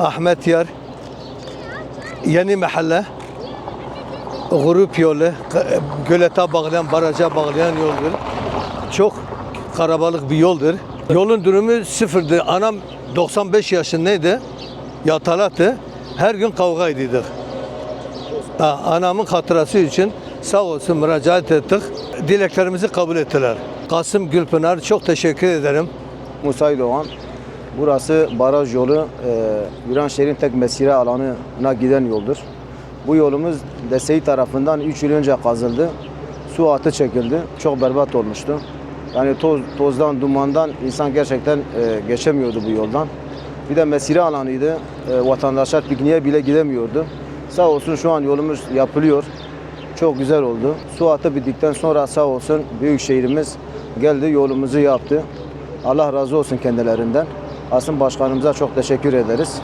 Ahmet Yar, Yeni Mahalle, Grup yolu, gölete bağlayan, baraja bağlayan yoldur. Çok karabalık bir yoldur. Yolun durumu sıfırdı. Anam 95 yaşındaydı. Yatalattı. Her gün kavga ediyorduk. Ha, Anamın hatırası için sağ olsun müracaat ettik. Dileklerimizi kabul ettiler. Kasım Gülpınar çok teşekkür ederim. Musa Doğan. Burası baraj yolu. E, Viranşehir'in tek mesire alanına giden yoldur. Bu yolumuz DSİ tarafından 3 yıl önce kazıldı. Su atı çekildi. Çok berbat olmuştu. Yani toz, tozdan, dumandan insan gerçekten e, geçemiyordu bu yoldan. Bir de mesire alanıydı. E, vatandaşlar pikniğe bile gidemiyordu. Sağ olsun şu an yolumuz yapılıyor. Çok güzel oldu. Su atı bittikten sonra sağ olsun Büyükşehir'imiz geldi yolumuzu yaptı. Allah razı olsun kendilerinden. Asım Başkanımıza çok teşekkür ederiz.